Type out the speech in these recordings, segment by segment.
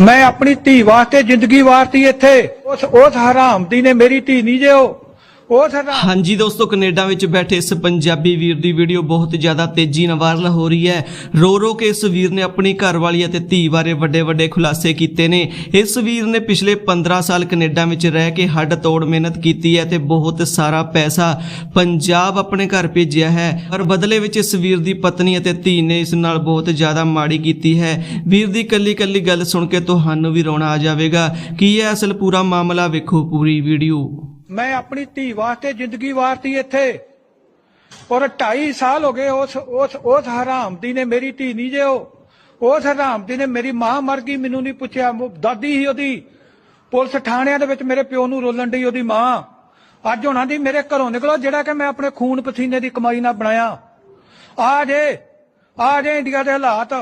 ਮੈਂ ਆਪਣੀ ਧੀ ਵਾਸਤੇ ਜ਼ਿੰਦਗੀ ਵਾਰਤੀ ਇੱਥੇ। ਉਸ ਉਸ ਹਰਾਮ ਨੇ ਮੇਰੀ ਧੀ ਨਹੀਂ ਜੇ ਉਹ ਉਸ ਹਾਂਜੀ ਦੋਸਤੋ, ਕੈਨੇਡਾ ਵਿੱਚ ਬੈਠੇ ਇਸ ਪੰਜਾਬੀ ਵੀਰ ਦੀ ਵੀਡੀਓ ਬਹੁਤ ਜ਼ਿਆਦਾ ਤੇਜ਼ੀ ਨਾਲ ਵਾਇਰਲ ਹੋ ਰਹੀ ਹੈ। ਰੋ ਰੋ ਕੇ ਇਸ ਵੀਰ ਨੇ ਆਪਣੀ ਘਰਵਾਲੀ ਅਤੇ ਧੀ ਬਾਰੇ ਵੱਡੇ ਵੱਡੇ ਖੁਲਾਸੇ ਕੀਤੇ ਨੇ। ਇਸ ਵੀਰ ਨੇ ਪਿਛਲੇ 15 ਸਾਲ ਕੈਨੇਡਾ ਵਿੱਚ ਰਹਿ ਕੇ ਹੱਡ ਤੋੜ ਮਿਹਨਤ ਕੀਤੀ ਹੈ ਤੇ ਬਹੁਤ ਸਾਰਾ ਪੈਸਾ ਪੰਜਾਬ ਆਪਣੇ ਘਰ ਭੇਜਿਆ ਹੈ। ਪਰ ਬਦਲੇ ਵਿੱਚ ਇਸ ਵੀਰ ਦੀ ਪਤਨੀ ਅਤੇ ਧੀ ਨੇ ਇਸ ਨਾਲ ਬਹੁਤ ਜ਼ਿਆਦਾ ਮਾੜੀ ਕੀਤੀ ਹੈ। ਵੀਰ ਦੀ ਕੱਲੀ ਕੱਲੀ ਗੱਲ ਸੁਣ ਕੇ ਤੁਹਾਨੂੰ ਵੀ ਰੋਣਾ ਆ ਜਾਵੇਗਾ। ਕੀ ਹੈ ਅਸਲ ਪੂਰਾ ਮਾਮਲਾ ਵੇਖੋ ਪੂਰੀ ਵੀਡੀਓ। ਮੈਂ ਆਪਣੀ ਧੀ ਵਾਸਤੇ ਜ਼ਿੰਦਗੀ ਵਾਰਤੀ ਇੱਥੇ। ਔਰ 2.5 ਸਾਲ ਹੋ ਗਏ ਉਸ ਉਸ ਉਸ ਹਰਾਮ ਨੇ ਮੇਰੀ ਧੀ ਨਹੀਂ ਜੇ ਉਹ ਉਸ ਹਰਾਮਦੀ ਨੇ ਮੇਰੀ ਮਾਂ ਮਰ ਗਈ, ਮੈਨੂੰ ਨਹੀਂ ਪੁੱਛਿਆ। ਦਾਦੀ ਹੀ ਉਹਦੀ। ਪੁਲਿਸ ਥਾਣਿਆਂ ਦੇ ਵਿੱਚ ਮੇਰੇ ਪਿਓ ਨੂੰ ਰੋਲਣ ਡਈ ਉਹਦੀ ਮਾਂ। ਅੱਜ ਉਹਨਾਂ ਦੀ ਮੇਰੇ ਘਰੋਂ ਨਿਕਲੋ, ਜਿਹੜਾ ਕਿ ਮੈਂ ਆਪਣੇ ਖੂਨ ਪਸੀਨੇ ਦੀ ਕਮਾਈ ਨਾਲ ਬਣਾਇਆ। ਆ ਜੇ ਆ ਜੇ ਇੰਡੀਆ ਦੇ ਹਾਲਾਤ।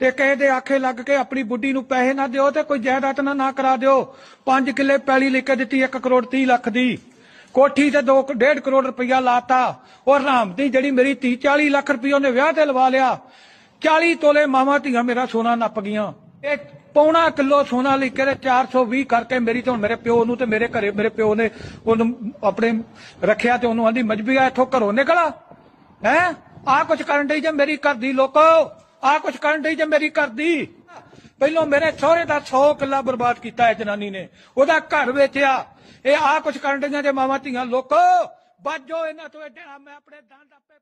ਤੇ ਕਿਸੇ ਦੇ ਆਖੇ ਲੱਗ ਕੇ ਆਪਣੀ ਬੁੱਢੀ ਨੂੰ ਪੈਸੇ ਨਾ ਦਿਓ ਤੇ ਕੋਈ ਜਾਇਦਾਦ ਨਾ ਨਾ ਕਰਾ ਦਿਓ। 5 ਕਿੱਲੇ ਪੈਲੀ ਲਿਖ ਕੇ ਦਿੱਤੀ 1 ਕਰੋੜ 30 ਲੱਖ ਦੀ। ਕੋਠੀ ਤੇ 2 1.5 ਕਰੋੜ ਰੁਪਇਆ ਲਾਤਾ। ਔਰ ਰਾਮ ਦੀ ਜਿਹੜੀ ਮੇਰੀ 30 40 ਲੱਖ ਰੁਪਇਆ ਉਹਨੇ ਵਿਆਹ ਤੇ ਲਵਾ ਲਿਆ। 40 ਤੋਲੇ ਮਾਵਾਂ ਧੀਆਂ ਮੇਰਾ ਸੋਨਾ ਨੱਪ ਗਈਆਂ। ਇਹ ਪੌਣਾ ਕਿਲੋ ਸੋਨਾ ਲਿਖ ਕੇ ਤੇ 420 ਕਰਕੇ ਮੇਰੀ ਤੇ ਹੁਣ ਮੇਰੇ ਪਿਓ ਨੂੰ ਤੇ ਮੇਰੇ ਘਰੇ ਮੇਰੇ ਪਿਓ ਨੇ ਉਹਨੂੰ ਆਪਣੇ ਰੱਖਿਆ ਤੇ ਉਹਨੂੰ ਆਂਦੀ ਮਜਬੀਆ ਇੱਥੋਂ ਘਰੋਂ ਨਿਕਲਾ ਹੈ? ਆ ਕੁਛ ਕਰਨ ਡਈ ਜੇ ਮੇਰੀ ਘਰ ਦੀ ਲੋਕੋ? ਆ ਕੁਛ ਕਰਨ ਡਈ ਜੇ ਮੇਰੀ ਘਰ ਦੀ? ਪਹਿਲੋਂ ਮੇਰੇ ਸਹੁਰੇ ਦਾ 100 ਕਿੱਲਾ ਬਰਬਾਦ ਕੀਤਾ ਹੈ ਜਨਾਨੀ ਨੇ। ਉਹਦਾ ਘਰ ਵੇਚਿਆ। ਇਹ ਆ ਕੁਛ ਕਰਨ ਡਈਆਂ ਜੇ ਮਾਵਾਂ ਧੀਆਂ, ਲੋਕੋ ਬਾਜੋ ਇਹਨਾਂ ਤੋਂ ਐਡੇ ਮੈਂ ਆਪਣੇ ਦੰਦ ਆਪੇ